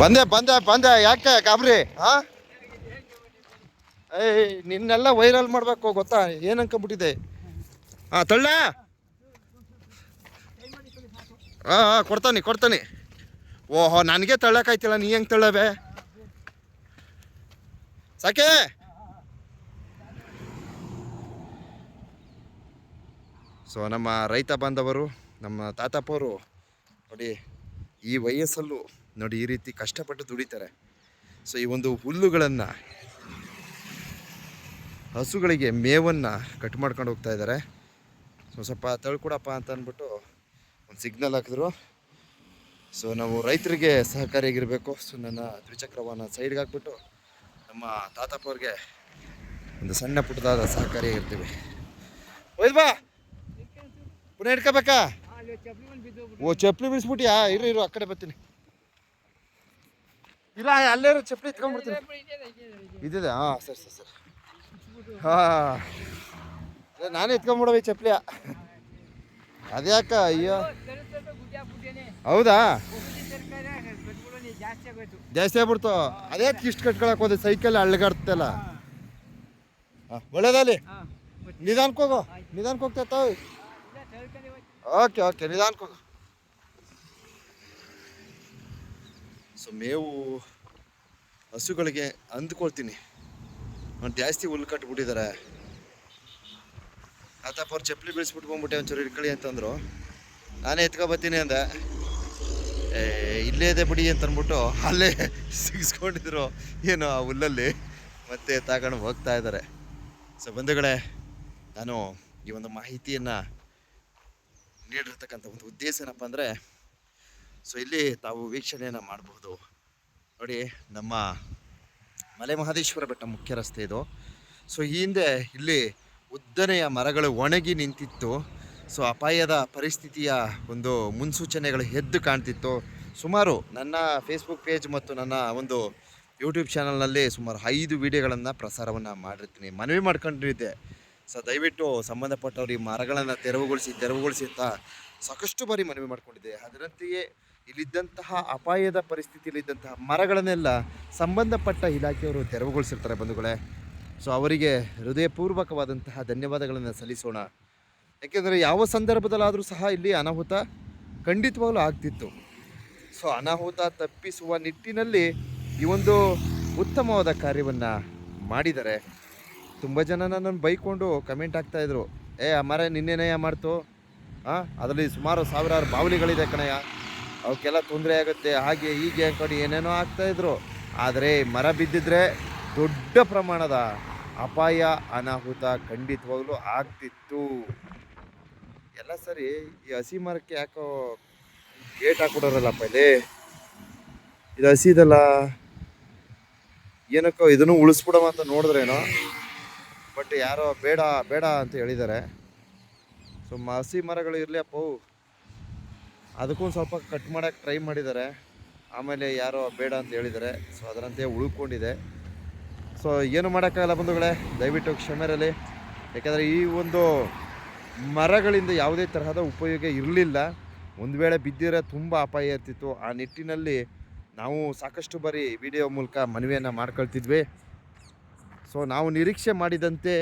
ಬಂದೆ ಬಂದೆ ಬಂದೆ. ಯಾಕೆ, ಗಾಬರಿ? ಹಾ ಏಯ್, ನಿನ್ನೆಲ್ಲ ವೈರಲ್ ಮಾಡಬೇಕು ಗೊತ್ತಾ? ಏನು ಅನ್ಕೊಂಬಿಟ್ಟಿದೆ ಹಾಂ ತಳ್ಳ? ಹಾಂ ಹಾಂ ಕೊಡ್ತಾನೆ ಕೊಡ್ತಾನೆ. ಓಹೋ, ನನಗೆ ತಳ್ಳಕ್ಕಾಯ್ತಿಲ್ಲ. ನೀ ಹೆಂಗೆ ತಳ್ಳವೆ? ಸಾಕೆ? ಸೊ ನಮ್ಮ ರೈತ ಬಾಂಧವರು, ನಮ್ಮ ತಾತಪ್ಪವರು, ನೋಡಿ, ಈ ವಯಸ್ಸಲ್ಲೂ ನೋಡಿ, ಈ ರೀತಿ ಕಷ್ಟಪಟ್ಟು ದುಡಿತಾರೆ. ಸೊ ಈ ಒಂದು ಹುಲ್ಲುಗಳನ್ನು, ಹಸುಗಳಿಗೆ ಮೇವನ್ನು ಕಟ್ ಮಾಡ್ಕೊಂಡು ಹೋಗ್ತಾ ಇದ್ದಾರೆ. ಸೊ ಸ್ವಲ್ಪ ತಳ್ಕೊಡಪ್ಪ ಅಂತ ಅಂದ್ಬಿಟ್ಟು ಒಂದು ಸಿಗ್ನಲ್ ಹಾಕಿದ್ರು. ಸೊ ನಾವು ರೈತರಿಗೆ ಸಹಕಾರಿಯಾಗಿರಬೇಕು. ಸೊ ನನ್ನ ದ್ವಿಚಕ್ರ ವಾಹನ ಸೈಡ್ಗೆ ಹಾಕ್ಬಿಟ್ಟು ನಮ್ಮ ತಾತಪ್ಪ ಅವ್ರಿಗೆ ಒಂದು ಸಣ್ಣ ಪುಟ್ಟದಾದ ಸಹಕಾರಿಯಾಗಿರ್ತೀವಿ ಹೋಯ್ಬಾ ಪುನಃ ಹಿಡ್ಕೋಬೇಕಾ? ಓ, ಚಪ್ಪಲಿ ಬಿಡಿಸ್ಬಿಟ್ಟಿಯಾ ಇರು ಇರು, ಆ ಕಡೆ ಬರ್ತೀನಿ. ಇಲ್ಲ, ಅಲ್ಲೇ ಚಪ್ಪಲಿ ಎತ್ಕೊಂಡ್ಬಿಡ್ತೀನಿ ಇದಿದೆ ಹಾಂ, ಸರಿ ಸರಿ ಸರಿ. ಹಾಂ. ನಾನೇ ಎತ್ಕೊಂಡ್ಬಿಡವೆ ಚಪ್ಪಲಿಯ. ಅದ್ಯಾಕ, ಅಯ್ಯೋ. ಹೌದಾ? ಜಾಸ್ತಿ ಆಗ್ಬಿಡ್ತು. ಅದೇ ಇಷ್ಟು ಕಟ್ಕೊಳಕ್ ಹೋದೆ? ಸೈಕಲ್ ಅಳ್ಳಗಾಡ್ತಲ್ಲ ಹಾಂ ಒಳ್ಳೇದಲ್ಲಿ ನಿಧಾನಕ್ಕೆ ಹೋಗೋ. ನಿಧಾನಕ್ಕೆ ಹೋಗ್ತಾ ಓಕೆ ಓಕೆ, ನಿಧಾನಕ್ಕೆ ಹೋಗು. ಸೊ ಮೇವು ಹಸುಗಳಿಗೆ ಅಂದ್ಕೊಳ್ತೀನಿ. ಜಾಸ್ತಿ ಹುಲ್ಲು ಕಟ್ಬಿಟ್ಟಿದ್ದಾರೆ ಆತಪ್ಪ ಅವ್ರು ಚಪ್ಪಲಿ ಬೀಳಿಸ್ಬಿಟ್ಟು ಬಂದ್ಬಿಟ್ಟೆ ಒಂಚೂರು ಇಟ್ಕೊಳ್ಳಿ ಅಂತಂದರು. ನಾನೇ ಎತ್ಕೊ ಬರ್ತೀನಿ ಅಂದೆ ಇಲ್ಲೇ ಇದೆ ಬಿಡಿ ಅಂತ ಅಂದ್ಬಿಟ್ಟು ಅಲ್ಲೇ ಸಿಗಿಸ್ಕೊಂಡಿದ್ರು ಏನು ಆ ಹುಲ್ಲಲ್ಲಿ. ಮತ್ತೆ ತಗೊಂಡು ಹೋಗ್ತಾ ಇದ್ದಾರೆ ಸೊ ಬಂಧುಗಳೇ, ನಾನು ಈ ಒಂದು ಮಾಹಿತಿಯನ್ನು ನೀಡಿರ್ತಕ್ಕಂಥ ಒಂದು ಉದ್ದೇಶ ಏನಪ್ಪ ಅಂದರೆ ಸೊ ಇಲ್ಲಿ ತಾವು ವೀಕ್ಷಣೆಯನ್ನು ಮಾಡಬಹುದು ನೋಡಿ, ನಮ್ಮ ಮಲೆ ಮಹದೇಶ್ವರ ಬೆಟ್ಟ ಮುಖ್ಯ ರಸ್ತೆ ಇದು. ಸೊ ಈ ಹಿಂದೆ ಇಲ್ಲಿ ಉದ್ದನೆಯ ಮರಗಳು ಒಣಗಿ ನಿಂತಿತ್ತು. ಸೊ ಅಪಾಯದ ಪರಿಸ್ಥಿತಿಯ ಒಂದು ಮುನ್ಸೂಚನೆಗಳು ಎದ್ದು ಕಾಣ್ತಿತ್ತು. ಸುಮಾರು ನನ್ನ ಫೇಸ್ಬುಕ್ ಪೇಜ್ ಮತ್ತು ನನ್ನ ಒಂದು ಯೂಟ್ಯೂಬ್ ಚಾನಲ್ನಲ್ಲಿ ಸುಮಾರು ಐದು ವಿಡಿಯೋಗಳನ್ನು ಪ್ರಸಾರವನ್ನು ಮಾಡಿರ್ತೀನಿ. ಮನವಿ ಮಾಡ್ಕೊಂಡಿದ್ದೆ. ಸೊ ದಯವಿಟ್ಟು ಸಂಬಂಧಪಟ್ಟವ್ರು ಈ ಮರಗಳನ್ನು ತೆರವುಗೊಳಿಸಿ ತೆರವುಗೊಳಿಸಿ ಅಂತ ಸಾಕಷ್ಟು ಬಾರಿ ಮನವಿ ಮಾಡಿಕೊಂಡಿದ್ದೆ. ಅದರಂತೆಯೇ ಇಲ್ಲಿದ್ದಂತಹ ಅಪಾಯದ ಪರಿಸ್ಥಿತಿಯಲ್ಲಿದ್ದಂತಹ ಮರಗಳನ್ನೆಲ್ಲ ಸಂಬಂಧಪಟ್ಟ ಇಲಾಖೆಯವರು ತೆರವುಗೊಳಿಸಿರ್ತಾರೆ ಬಂಧುಗಳೇ. ಸೊ ಅವರಿಗೆ ಹೃದಯಪೂರ್ವಕವಾದಂತಹ ಧನ್ಯವಾದಗಳನ್ನು ಸಲ್ಲಿಸೋಣ. ಯಾಕೆಂದರೆ ಯಾವ ಸಂದರ್ಭದಲ್ಲಾದರೂ ಸಹ ಇಲ್ಲಿ ಅನಾಹುತ ಖಂಡಿತವಾಗಲೂ ಆಗ್ತಿತ್ತು. ಸೊ ಅನಾಹುತ ತಪ್ಪಿಸುವ ನಿಟ್ಟಿನಲ್ಲಿ ಈ ಒಂದು ಉತ್ತಮವಾದ ಕಾರ್ಯವನ್ನು ಮಾಡಿದರೆ ತುಂಬ ಜನ ನನ್ನನ್ನು ಬೈಕೊಂಡು ಕಮೆಂಟ್ ಆಗ್ತಾಯಿದ್ರು ಏ ಆ ಮರ ನಿನ್ನೆನೆಯ ಮಾಡ್ತು? ಹಾಂ ಅದರಲ್ಲಿ ಸುಮಾರು ಸಾವಿರಾರು ಬಾವಲಿಗಳಿದೆ ಕಣಯ್ಯ. ಅವಕ್ಕೆಲ್ಲ ತೊಂದರೆ ಆಗುತ್ತೆ. ಹಾಗೆ ಹೀಗೆ ಅಂದ್ಕೊಂಡು ಏನೇನೋ ಆಗ್ತಾಯಿದ್ರು ಆದರೆ ಮರ ಬಿದ್ದಿದ್ರೆ ದೊಡ್ಡ ಪ್ರಮಾಣದ ಅಪಾಯ, ಅನಾಹುತ ಖಂಡಿತವಾಗ್ಲೂ ಆಗ್ತಿತ್ತು. ಎಲ್ಲ ಸರಿ, ಈ ಹಸಿ ಮರಕ್ಕೆ ಯಾಕೋ ಗೇಟ್ ಹಾಕ್ಬಿಡೋರಲ್ಲಪ್ಪ ಇಲ್ಲಿ? ಇದು ಹಸಿ ಇದಲ್ಲ? ಏನಕ್ಕೋ ಇದನ್ನು ಉಳಿಸ್ಬಿಡವ ಅಂತ ನೋಡಿದ್ರೇನೋ? ಬಟ್ ಯಾರೋ ಬೇಡ ಬೇಡ ಅಂತ ಹೇಳಿದ್ದಾರೆ. ಸೊ ಹಸಿ ಮರಗಳು ಇರಲಿ ಅಪ್ಪವು ಅದಕ್ಕೂ ಸ್ವಲ್ಪ ಕಟ್ ಮಾಡೋಕೆ ಟ್ರೈ ಮಾಡಿದ್ದಾರೆ ಆಮೇಲೆ ಯಾರೋ ಬೇಡ ಅಂತ ಹೇಳಿದ್ದಾರೆ ಸೊ ಅದರಂತೆ ಉಳ್ಕೊಂಡಿದೆ. ಸೊ ಏನು ಮಾಡೋಕ್ಕಾಗಲ್ಲ ಬಂಧುಗಳೇ, ದಯವಿಟ್ಟು ಕ್ಷಮೆರಲಿ ಯಾಕೆಂದರೆ ಈ ಒಂದು ಮರಗಳಿಂದ ಯಾವುದೇ ತರಹದ ಉಪಯೋಗ ಇರಲಿಲ್ಲ. ಒಂದು ವೇಳೆ ಬಿದ್ದಿರೋ ತುಂಬ ಅಪಾಯ ಇರ್ತಿತ್ತು. ಆ ನಿಟ್ಟಿನಲ್ಲಿ ನಾವು ಸಾಕಷ್ಟು ಬಾರಿ ವಿಡಿಯೋ ಮೂಲಕ ಮನವಿಯನ್ನು ಮಾಡ್ಕೊಳ್ತಿದ್ವಿ. ಸೊ ನಾವು ನಿರೀಕ್ಷೆ ಮಾಡಿದಂತೆ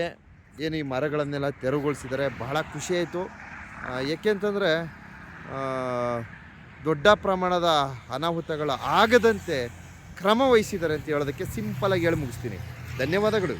ಏನು ಈ ಮರಗಳನ್ನೆಲ್ಲ ತೆರವುಗೊಳಿಸಿದರೆ, ಬಹಳ ಖುಷಿಯಾಯಿತು ಏಕೆಂತಂದರೆ ದೊಡ್ಡ ಪ್ರಮಾಣದ ಅನಾಹುತಗಳು ಆಗದಂತೆ ಕ್ರಮ ವಹಿಸಿದ್ದಾರೆ ಅಂತ ಹೇಳೋದಕ್ಕೆ ಸಿಂಪಲಾಗಿ ಹೇಳಿ ಮುಗಿಸ್ತೀನಿ. ಧನ್ಯವಾದಗಳು.